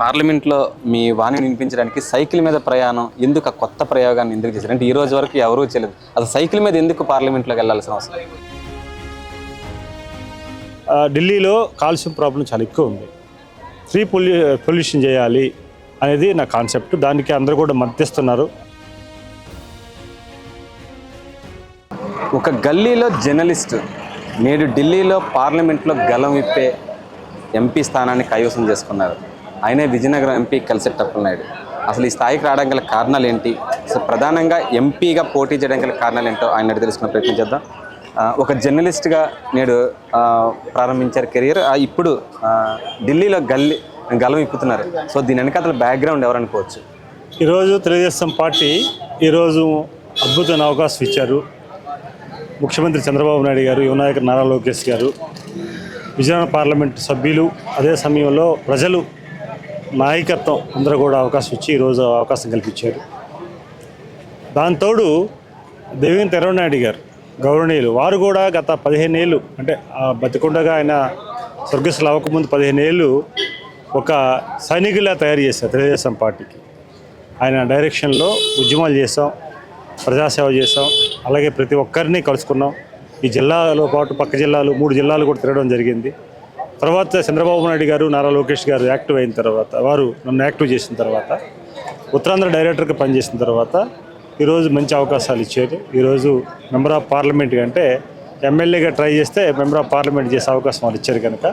పార్లమెంట్లో మీ వాణి వినిపించడానికి సైకిల్ మీద ప్రయాణం ఎందుకు ఆ కొత్త ప్రయోగాన్ని ఎందుకు చేశారు? అంటే ఈ రోజు వరకు ఎవరూ చేయలేదు. అసలు సైకిల్ మీద ఎందుకు పార్లమెంట్లోకి వెళ్ళాల్సిన అవసరం? ఢిల్లీలో కాలుష్యం ప్రాబ్లం చాలా ఎక్కువ ఉంది. ఫ్రీ పొల్యూ పొల్యూషన్ చేయాలి అనేది నా కాన్సెప్ట్. దానికి అందరూ కూడా మద్దతిస్తున్నారు. ఒక గల్లీలో జర్నలిస్ట్ నేడు ఢిల్లీలో పార్లమెంట్లో గలం విప్పే ఎంపీ స్థానాన్ని కైవసం చేసుకున్నారు. ఆయనే విజయనగరం ఎంపీ కలిసెట్టప్పల నాయుడు. అసలు ఈ స్థాయికి రావడానికి గల కారణాలు ఏంటి? అసలు ప్రధానంగా ఎంపీగా పోటీ చేయడానికి గల కారణాలు ఏంటో ఆయన తెలుసుకున్న తెలుసుకునే ప్రయత్నం చేద్దాం. ఒక జర్నలిస్ట్గా నేడు ప్రారంభించారు కెరియర్. ఆ, ఇప్పుడు ఢిల్లీలో గల్లి గలం ఇప్పుతున్నారు సో దీని వెనక అతను బ్యాక్గ్రౌండ్ ఎవరనుకోవచ్చు ఈరోజు తెలుగుదేశం పార్టీ ఈరోజు అద్భుతమైన అవకాశం ఇచ్చారు. ముఖ్యమంత్రి చంద్రబాబు నాయుడు గారు యువనాయకుడు నారా లోకేష్ గారు విజయనగరం పార్లమెంట్ సభ్యులు. అదే సమయంలో ప్రజలు నాయకత్వం అందరూ కూడా అవకాశం ఇచ్చి ఈరోజు అవకాశం కల్పించారు. దాంతోడు దేవేంద్ర తెరవనాయుడు గారు గౌరవనీయులు వారు కూడా గత పదిహేను ఏళ్ళు అంటే బతికుండగా ఆయన స్వర్గస్థులు అవ్వకముందు పదిహేను ఏళ్ళు ఒక సైనికులా తయారు చేశారు తెలుగుదేశం పార్టీకి. ఆయన డైరెక్షన్లో ఉద్యమాలు చేసాం ప్రజాసేవ చేసాం అలాగే ప్రతి ఒక్కరిని కలుసుకున్నాం. ఈ జిల్లాలో పాటు పక్క జిల్లాలు మూడు జిల్లాలు కూడా తిరగడం జరిగింది. తర్వాత చంద్రబాబు నాయుడు గారు నారా లోకేష్ గారు యాక్టివ్ అయిన తర్వాత వారు నన్ను యాక్టివ్ చేసిన తర్వాత ఉత్తరాంధ్ర డైరెక్టర్గా పనిచేసిన తర్వాత ఈరోజు మంచి అవకాశాలు ఇచ్చారు. ఈరోజు మెంబర్ ఆఫ్ పార్లమెంట్ అంటే ఎమ్మెల్యేగా ట్రై చేస్తే మెంబర్ ఆఫ్ పార్లమెంట్ చేసే అవకాశం వాళ్ళు ఇచ్చారు కనుక.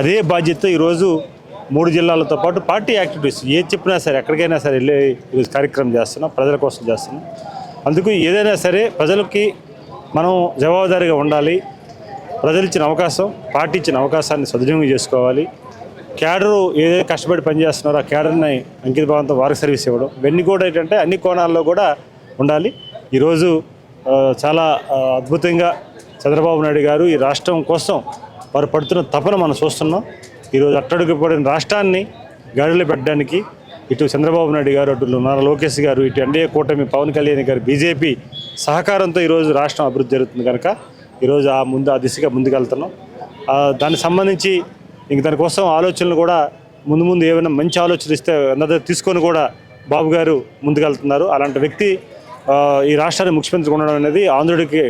అదే బాధ్యత ఈరోజు మూడు జిల్లాలతో పాటు పార్టీ యాక్టివిటీస్ ఏది చెప్పినా సరే ఎక్కడికైనా సరే వెళ్ళే ఈరోజు కార్యక్రమం చేస్తున్నాం ప్రజల కోసం చేస్తున్నాం. అందుకు ఏదైనా సరే ప్రజలకి మనం జవాబుదారీగా ఉండాలి. ప్రజలు ఇచ్చిన అవకాశం పార్టీ ఇచ్చిన అవకాశాన్ని సద్వినియోగం చేసుకోవాలి. క్యాడరు ఏదైతే కష్టపడి పనిచేస్తున్నారో ఆ క్యాడర్ని అంకిత భావంతో వారికి సర్వీస్ ఇవ్వడం. ఇవన్నీ కూడా ఏంటంటే అన్ని కోణాల్లో కూడా ఉండాలి. ఈరోజు చాలా అద్భుతంగా చంద్రబాబు నాయుడు గారు ఈ రాష్ట్రం కోసం వారు పడుతున్న తపన మనం చూస్తున్నాం. ఈరోజు అట్టడుగు పడిన రాష్ట్రాన్ని గాడిలో పెట్టడానికి ఇటు చంద్రబాబు నాయుడు గారు అటు నారా లోకేష్ గారు ఇటు ఎన్డీఏ కూటమి పవన్ కళ్యాణ్ గారు బీజేపీ సహకారంతో ఈరోజు రాష్ట్రం అభివృద్ధి జరుగుతుంది కనుక ఈరోజు ఆ ముందు ఆ దిశగా ముందుకెళ్తున్నాం. దానికి సంబంధించి ఇంక దానికోసం ఆలోచనలు కూడా ముందు ముందు ఏమైనా మంచి ఆలోచనలు ఇస్తే అందరి తీసుకొని కూడా బాబు గారు ముందుకెళ్తున్నారు. అలాంటి వ్యక్తి ఈ రాష్ట్రాన్ని ముఖ్యమంత్రి ఉండడం అనేది ఆంధ్రుడికి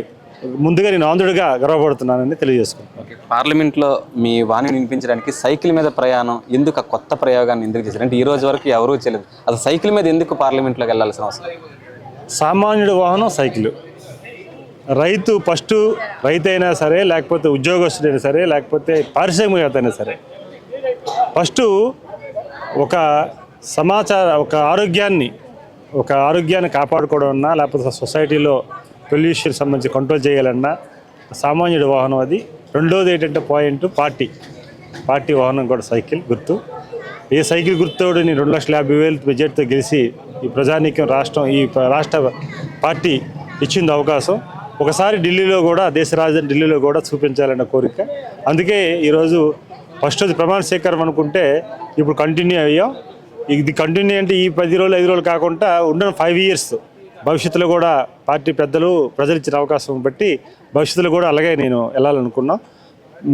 ముందుగా నేను ఆంధ్రుడిగా గర్వపడుతున్నానని తెలియజేసుకుంటున్నాను. ఓకే పార్లమెంట్లో మీ వాణి వినిపించడానికి సైకిల్ మీద ప్రయాణం ఎందుకు ఆ కొత్త ప్రయోగాన్ని ఎందుకు చేశారు? అంటే ఈ రోజు వరకు ఎవరూ చేయలేదు. అసలు సైకిల్ మీద ఎందుకు పార్లమెంట్లోకి వెళ్ళాల్సిన అవసరం? సామాన్యుడి వాహనం సైకిల్. రైతు ఫస్ట్ రైతు అయినా సరే లేకపోతే ఉద్యోగస్తుడైనా సరే లేకపోతే పారిశ్రామికవేత్త అయినా సరే ఫస్ట్ ఒక సమాచార ఒక ఆరోగ్యాన్ని ఒక ఆరోగ్యాన్ని కాపాడుకోవడమన్నా లేకపోతే సొసైటీలో పొల్యూషన్ సంబంధించి కంట్రోల్ చేయాలన్నా సామాన్యుడి వాహనం అది. రెండోది ఏంటంటే పాయింట్ పార్టీ. పార్టీ వాహనం కూడా సైకిల్ గుర్తు. ఏ సైకిల్ గుర్తుడు నేను రెండు లక్షల యాభై వేలు బడ్జెట్తో గెలిచి ఈ ప్రజానీకం రాష్ట్రం ఈ రాష్ట్ర పార్టీ ఇచ్చింది అవకాశం. ఒకసారి ఢిల్లీలో కూడా దేశ రాజధాని ఢిల్లీలో కూడా చూపించాలన్న కోరిక. అందుకే ఈరోజు ఫస్ట్ రోజు ప్రమాణ స్వీకారం అనుకుంటే ఇప్పుడు కంటిన్యూ అయ్యాం. ఇది కంటిన్యూ అంటే ఈ పది రోజులు ఐదు రోజులు కాకుండా ఉన్న ఫైవ్ ఇయర్స్ భవిష్యత్తులో కూడా పార్టీ పెద్దలు ప్రజలు ఇచ్చిన అవకాశం బట్టి భవిష్యత్తులో కూడా అలాగే నేను వెళ్ళాలనుకున్నా.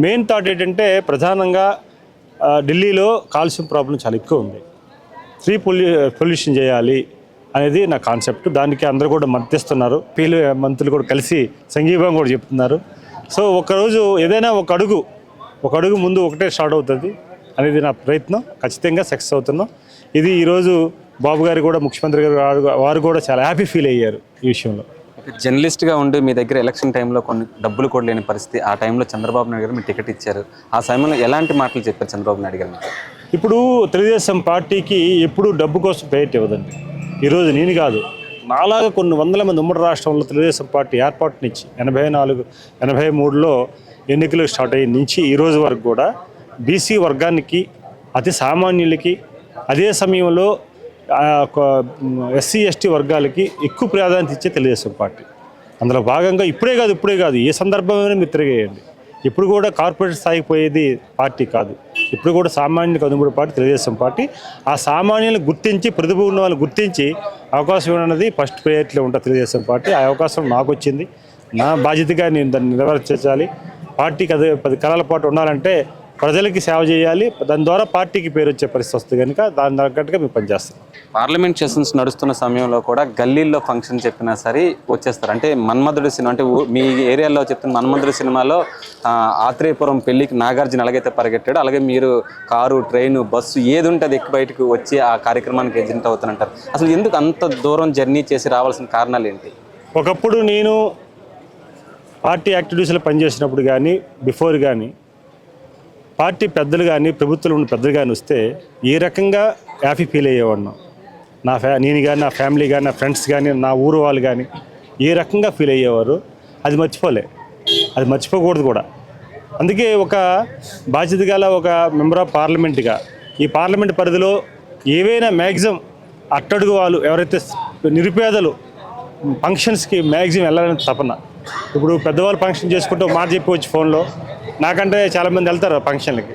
మెయిన్ థాట్ ఏంటంటే ప్రధానంగా ఢిల్లీలో కాలుష్యం ప్రాబ్లం చాలా ఎక్కువ ఉంది. ఫ్రీ పొల్యూ పొల్యూషన్ చేయాలి అనేది నా కాన్సెప్ట్. దానికి అందరూ కూడా మద్దతిస్తున్నారు. పీలు మంత్రులు కూడా కలిసి సంఘీభావం కూడా చెప్తున్నారు. సో ఒకరోజు ఏదైనా ఒక అడుగు ఒక అడుగు ముందు ఒకటే స్టార్ట్ అవుతుంది అనేది నా ప్రయత్నం. ఖచ్చితంగా సక్సెస్ అవుతున్నాం. ఇది ఈరోజు బాబు గారు కూడా ముఖ్యమంత్రి గారు వారు- కూడా చాలా హ్యాపీ ఫీల్ అయ్యారు ఈ విషయంలో. జర్నలిస్ట్గా ఉండి మీ దగ్గర ఎలక్షన్ టైంలో కొన్ని డబ్బులు కూడా లేని పరిస్థితి ఆ టైంలో చంద్రబాబు నాయుడు గారు మీకు టికెట్ ఇచ్చారు. ఆ సమయంలో ఎలాంటి మాటలు చెప్పారు చంద్రబాబు నాయుడు గారు? ఇప్పుడు తెలుగుదేశం పార్టీకి ఎప్పుడు డబ్బు కోసం పేట్ ఇవ్వదండి. ఈరోజు నేను కాదు నాలాగా కొన్ని వందల మంది ఉమ్మడి రాష్ట్రంలో తెలుగుదేశం పార్టీ ఏర్పాటు నుంచి ఎనభై నాలుగు ఎనభై మూడులో ఎన్నికలు స్టార్ట్ అయిన నుంచి ఈరోజు వరకు కూడా బీసీ వర్గానికి అతి సామాన్యులకి అదే సమయంలో ఎస్సీ ఎస్టీ వర్గాలకి ఎక్కువ ప్రాధాన్యత ఇచ్చే తెలుగుదేశం పార్టీ. అందులో భాగంగా ఇప్పుడే కాదు ఇప్పుడే కాదు ఏ సందర్భమైనా మీరు తిరిగేయండి. ఇప్పుడు కూడా కార్పొరేట్ స్థాయికి పోయేది పార్టీ కాదు. ఇప్పుడు కూడా సామాన్యులకు అందుబాటు పార్టీ తెలుగుదేశం పార్టీ. ఆ సామాన్యులను గుర్తించి ప్రతిభ ఉన్న వాళ్ళని గుర్తించి అవకాశం ఉన్నది ఫస్ట్ ప్రయారిటీలో ఉంటుంది తెలుగుదేశం పార్టీ. ఆ అవకాశం నాకు వచ్చింది నా బాధ్యతగా నేను దాన్ని నిర్వర్తించాలి పార్టీకి అదే పది కాలాల పాటు ఉండాలంటే ప్రజలకి సేవ చేయాలి. దాని ద్వారా పార్టీకి పేరు వచ్చే పరిస్థితి వస్తుంది కనుక దాని తగ్గట్టుగా మేము పనిచేస్తాం పార్లమెంట్ సెషన్స్ నడుస్తున్న సమయంలో కూడా గల్లీల్లో ఫంక్షన్ చెప్పినా సరే వచ్చేస్తారు. అంటే మన్మధుడు సినిమా అంటే మీ ఏరియాలో చెప్తున్న మన్మధుడు సినిమాలో ఆత్రేయపురం పెళ్ళికి నాగార్జున ఎలాగైతే పరిగెట్టాడో అలాగే మీరు కారు ట్రైన్ బస్సు ఏది ఉంటే అది ఎక్కి బయటకు వచ్చి ఆ కార్యక్రమానికి ఎజెంట్ అవుతానంటారు అసలు ఎందుకు అంత దూరం జర్నీ చేసి రావాల్సిన కారణాలు ఏంటి? ఒకప్పుడు నేను పార్టీ యాక్టివిటీస్లో పనిచేసినప్పుడు కానీ బిఫోర్ కానీ పార్టీ పెద్దలు కానీ ప్రభుత్వంలో ఉన్న పెద్దలు కానీ వస్తే ఏ రకంగా హ్యాపీ ఫీల్ అయ్యేవాడిను? నా ఫ్యా నేను కానీ నా ఫ్యామిలీ కానీ నా ఫ్రెండ్స్ కానీ నా ఊరు వాళ్ళు కానీ ఏ రకంగా ఫీల్ అయ్యేవారు? అది మర్చిపోలే. అది మర్చిపోకూడదు కూడా. అందుకే ఒక బాధ్యత గల ఒక మెంబర్ ఆఫ్ పార్లమెంట్గా ఈ పార్లమెంట్ పరిధిలో ఏవైనా మ్యాక్సిమం అట్టడుగు వాళ్ళు ఎవరైతే నిరుపేదలు ఫంక్షన్స్కి మ్యాక్సిమం వెళ్ళాలని తపన. ఇప్పుడు పెద్దవాళ్ళు ఫంక్షన్ చేసుకుంటూ ఒక మాట చెప్పవచ్చు ఫోన్లో నాకంటే చాలామంది వెళ్తారు ఫంక్షన్లకి.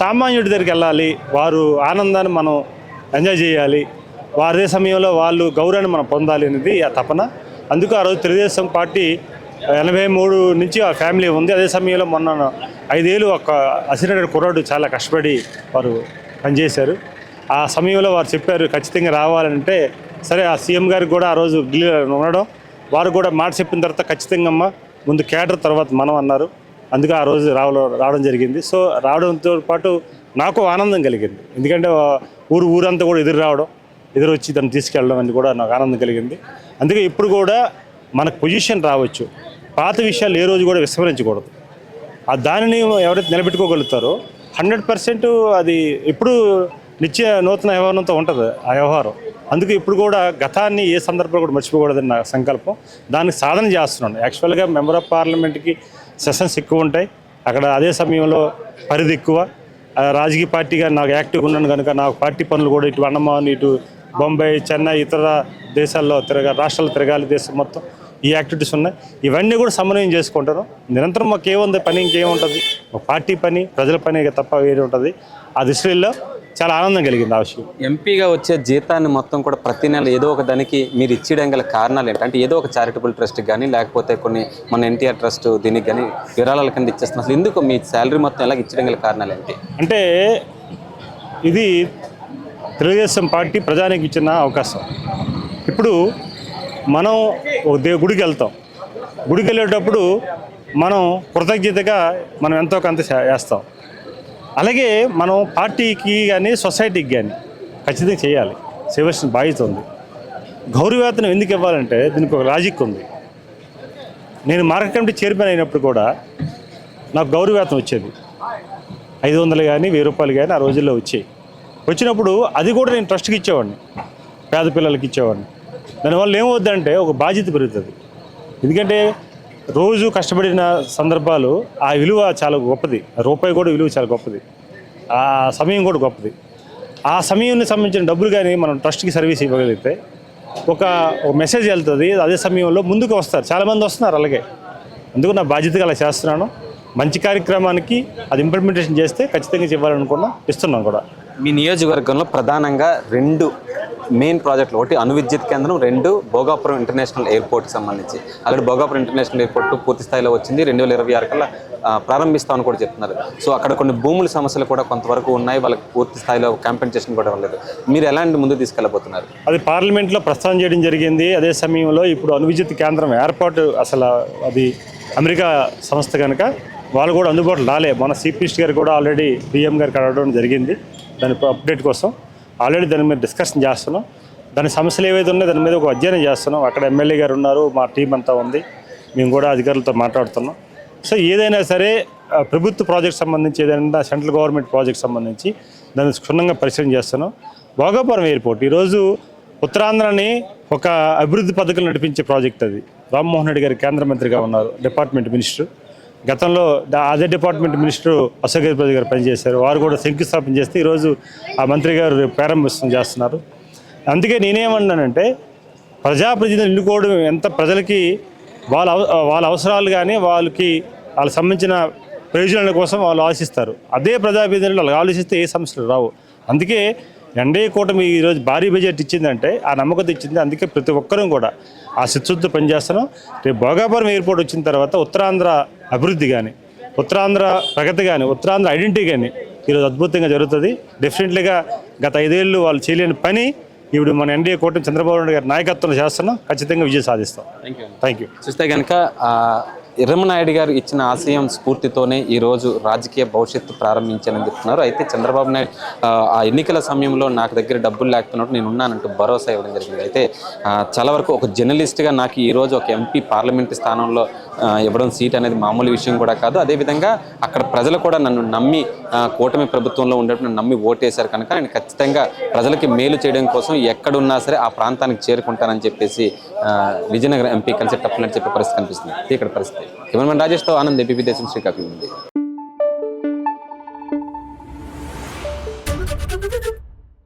సామాన్యుడి దగ్గరికి వెళ్ళాలి వారు ఆనందాన్ని మనం ఎంజాయ్ చేయాలి వారి సమయంలో వాళ్ళు గౌరవాన్ని మనం పొందాలి అనేది ఆ తపన. అందుకు ఆ రోజు తెలుగుదేశం పార్టీ ఎనభై మూడు నుంచి ఆ ఫ్యామిలీ ఉంది. అదే సమయంలో మొన్న ఐదేళ్ళు ఒక అసినగర్ కుర్రాడు చాలా కష్టపడి వారు పనిచేశారు. ఆ సమయంలో వారు చెప్పారు ఖచ్చితంగా రావాలంటే సరే ఆ సీఎం గారికి కూడా ఆ రోజు ఢిల్లీలో ఉండడం వారు కూడా మాట చెప్పిన తర్వాత ఖచ్చితంగా అమ్మ ముందు కేటర్ తర్వాత మనం అన్నారు. అందుకే ఆ రోజు రావడం రావడం జరిగింది. సో రావడంతో పాటు నాకు ఆనందం కలిగింది. ఎందుకంటే ఊరు ఊరంతా కూడా ఎదురు రావడం ఎదురు వచ్చి దాన్ని తీసుకెళ్ళడం అని కూడా నాకు ఆనందం కలిగింది. అందుకే ఇప్పుడు కూడా మనకు పొజిషన్ రావచ్చు. పాత విషయాలు ఏ రోజు కూడా విస్మరించకూడదు. ఆ దానిని ఎవరైతే నిలబెట్టుకోగలుగుతారో హండ్రెడ్ పర్సెంట్ అది ఎప్పుడు నిత్య నూతన వ్యవహారంతో ఉంటుంది ఆ వ్యవహారం. అందుకే ఇప్పుడు కూడా గతాన్ని ఏ సందర్భంలో కూడా మర్చిపోకూడదని నా సంకల్పం. దానికి సాధన చేస్తున్నాను. యాక్చువల్గా మెంబర్ ఆఫ్ పార్లమెంట్కి సెషన్స్ ఎక్కువ ఉంటాయి అక్కడ అదే సమయంలో పరిధి ఎక్కువ రాజకీయ పార్టీగా నాకు యాక్టివ్గా ఉన్నాను కనుక నాకు పార్టీ పనులు కూడా ఇటు అండమాన్ ఇటు బొంబాయి చెన్నై ఇతర దేశాల్లో తిరగా రాష్ట్రాల్లో తిరగాలి దేశం మొత్తం ఈ యాక్టివిటీస్ ఉన్నాయి. ఇవన్నీ కూడా సమన్వయం చేసుకుంటారు నిరంతరం మాకు ఏముంది పని ఇంకేముంటుంది? ఒక పార్టీ పని ప్రజల పని తప్ప వేరే ఉంటుంది. ఆ దృష్టిలో చాలా ఆనందం కలిగింది ఆ విషయం. ఎంపీగా వచ్చే జీతాన్ని మొత్తం కూడా ప్రతి నెల ఏదో ఒక దానికి మీరు ఇచ్చేయడం గల కారణాలు ఏంటి? అంటే ఏదో ఒక చారిటబుల్ ట్రస్ట్కి కానీ లేకపోతే కొన్ని మన ఎన్టీఆర్ ట్రస్ట్ దీనికి కానీ విరాళాల కింద ఇచ్చేస్తున్నారు. అసలు ఎందుకు మీ శాలరీ మొత్తం ఎలా ఇచ్చడం గల కారణాలు ఏంటి? అంటే ఇది తెలుగుదేశం పార్టీ ప్రజానికి ఇచ్చిన అవకాశం. ఇప్పుడు మనం ఒక దే గుడికి వెళ్తాం. గుడికి వెళ్ళేటప్పుడు మనం కృతజ్ఞతగా మనం ఎంతో కొంత చేస్తాం అలాగే మనం పార్టీకి కానీ సొసైటీకి కానీ ఖచ్చితంగా చేయాలి. చేయవలసిన బాధ్యత ఉంది. గౌరవవేతనం ఎందుకు ఇవ్వాలంటే దీనికి ఒక లాజిక్ ఉంది. నేను మార్కెట్ కమిటీ చైర్మన్ అయినప్పుడు కూడా నాకు గౌరవవేతనం వచ్చేది. ఐదు వందలు కానీ వెయ్యి రూపాయలు కానీ ఆ రోజుల్లో వచ్చాయి. వచ్చినప్పుడు అది కూడా నేను ట్రస్ట్కి ఇచ్చేవాడిని. పేద పిల్లలకి ఇచ్చేవాడిని. దానివల్ల ఏమవుద్దంటే ఒక బాధ్యత పెరుగుతుంది. ఎందుకంటే రోజు కష్టపడిన సందర్భాలు ఆ విలువ చాలా గొప్పది. రూపాయి కూడా విలువ చాలా గొప్పది. ఆ సమయం కూడా గొప్పది. ఆ సమయాన్ని సంబంధించిన డబ్బులు కానీ మనం ట్రస్ట్కి సర్వీస్ ఇవ్వగలిగితే ఒక ఒక మెసేజ్ వెళ్తుంది అదే సమయంలో ముందుకు వస్తారు. చాలామంది వస్తున్నారు అలాగే. అందుకు నా బాధ్యతగా అలా చేస్తున్నాను. మంచి కార్యక్రమానికి అది ఇంప్లిమెంటేషన్ చేస్తే ఖచ్చితంగా ఇవ్వాలనుకున్నాం ఇస్తున్నాం కూడా. మీ నియోజకవర్గంలో ప్రధానంగా రెండు మెయిన్ ప్రాజెక్టులు ఒకటి అణువిద్యుత్ కేంద్రం రెండు భోగాపురం ఇంటర్నేషనల్ ఎయిర్పోర్ట్కి సంబంధించి. అక్కడ భోగాపురం ఇంటర్నేషనల్ ఎయిర్పోర్ట్ పూర్తి స్థాయిలో వచ్చింది. రెండు వేల ఇరవై ఆరు కల్లా ప్రారంభిస్తామని కూడా చెప్తున్నారు. సో అక్కడ కొన్ని భూముల సమస్యలు కూడా కొంతవరకు ఉన్నాయి. వాళ్ళకి పూర్తి స్థాయిలో కాంపెన్సేషన్ కూడా ఇవ్వలేదు మీరు ఎలాంటి ముందు తీసుకెళ్ళబోతున్నారు? అది పార్లమెంట్లో ప్రస్తావన చేయడం జరిగింది. అదే సమయంలో ఇప్పుడు అణువిద్యుత్ కేంద్రం ఏర్పాటు అసలు అది అమెరికా సంస్థ కనుక వాళ్ళు కూడా అందుబాటులో రాలే. మన సిపిఎస్ గారు కూడా ఆల్రెడీ బిఎం గారికి అడగడం జరిగింది. దాని అప్డేట్ కోసం. ఆల్రెడీ దాని మీద డిస్కషన్ చేస్తున్నాం. దాని సమస్యలు ఏవైతే ఉన్నాయో దాని మీద ఒక అధ్యయనం చేస్తున్నాం. అక్కడ ఎమ్మెల్యే గారు ఉన్నారు మా టీం అంతా ఉంది. మేము కూడా అధికారులతో మాట్లాడుతున్నాం. సో ఏదైనా సరే ప్రభుత్వ ప్రాజెక్ట్ సంబంధించి ఏదైనా సెంట్రల్ గవర్నమెంట్ ప్రాజెక్ట్ సంబంధించి దాన్ని క్షుణ్ణంగా పరిశీలన చేస్తున్నాం. భోగాపురం ఎయిర్పోర్ట్ ఈరోజు ఉత్తరాంధ్రని ఒక అభివృద్ధి పథకం నడిపించే ప్రాజెక్ట్ అది. రామ్మోహన్ రెడ్డి గారు కేంద్ర మంత్రిగా ఉన్నారు డిపార్ట్మెంట్ మినిస్టర్. గతంలో అదే డిపార్ట్మెంట్ మినిస్టర్ అశోక్ గజపతి గారు పనిచేశారు. వారు కూడా శంకుస్థాపన చేస్తే ఈరోజు ఆ మంత్రి గారు రేపు చేస్తున్నారు. అందుకే నేనేమన్నానంటే ప్రజాప్రతినిధులు ఎన్నుకోవడం ఎంత ప్రజలకి వాళ్ళ అవ- వాళ్ళ అవసరాలు కానీ వాళ్ళకి వాళ్ళకి సంబంధించిన ప్రయోజనాల కోసం వాళ్ళు ఆశిస్తారు. అదే ప్రజాప్రతినిధులు వాళ్ళు ఆలోచిస్తే ఏ సమస్యలు రావు. అందుకే ఎన్డీఏ కూటమి ఈరోజు భారీ బడ్జెట్ ఇచ్చిందంటే ఆ నమ్మకం ఇచ్చింది అందుకే ప్రతి ఒక్కరూ కూడా ఆ చిత్తశుద్ధితో పనిచేస్తున్నాం. రేపు భోగాపురం ఎయిర్పోర్ట్ వచ్చిన తర్వాత ఉత్తరాంధ్ర అభివృద్ధి కానీ ఉత్తరాంధ్ర ప్రగతి కానీ ఉత్తరాంధ్ర ఐడెంటిటీ కానీ ఈరోజు అద్భుతంగా జరుగుతుంది. డెఫినెట్లీగా గత ఐదేళ్ళు వాళ్ళు చేయలేని పని ఇప్పుడు మన ఎన్డీఏ కూటమి చంద్రబాబు నాయుడు గారి నాయకత్వంలో చేస్తున్నాం. ఖచ్చితంగా విజయం సాధిస్తాం. థ్యాంక్ యూ చూస్తే కనుక ఎర్రమనాయుడు గారు ఇచ్చిన ఆశయం స్ఫూర్తితోనే ఈరోజు రాజకీయ భవిష్యత్తు ప్రారంభించానని చెప్తున్నారు. అయితే చంద్రబాబు నాయుడు ఆ, ఎన్నికల సమయంలో నాకు దగ్గర డబ్బులు లేకపోయినట్టు నేను ఉన్నానంటూ భరోసా ఇవ్వడం జరిగింది. అయితే చాలా వరకు ఒక జర్నలిస్ట్గా నాకు ఈరోజు ఒక ఎంపీ పార్లమెంట్ స్థానంలో ఇవ్వడం సీట్ అనేది మామూలు విషయం కూడా కాదు. అదేవిధంగా అక్కడ ప్రజలు కూడా నన్ను నమ్మి కూటమి ప్రభుత్వంలో ఉండేటప్పుడు నన్ను నమ్మి ఓటేశారు కనుక నేను ఖచ్చితంగా ప్రజలకి మేలు చేయడం కోసం ఎక్కడున్నా సరే ఆ ప్రాంతానికి చేరుకుంటానని చెప్పేసి విజయనగరం ఎంపీ కన్సెప్ట్ తప్పనని చెప్పే పరిస్థితి కనిపిస్తుంది. ఇక్కడ పరిస్థితి. కెమెరామెన్ రాజేష్తో ఆనంద్ ఏపీ దేశం శ్రీకాకుళం ఉంది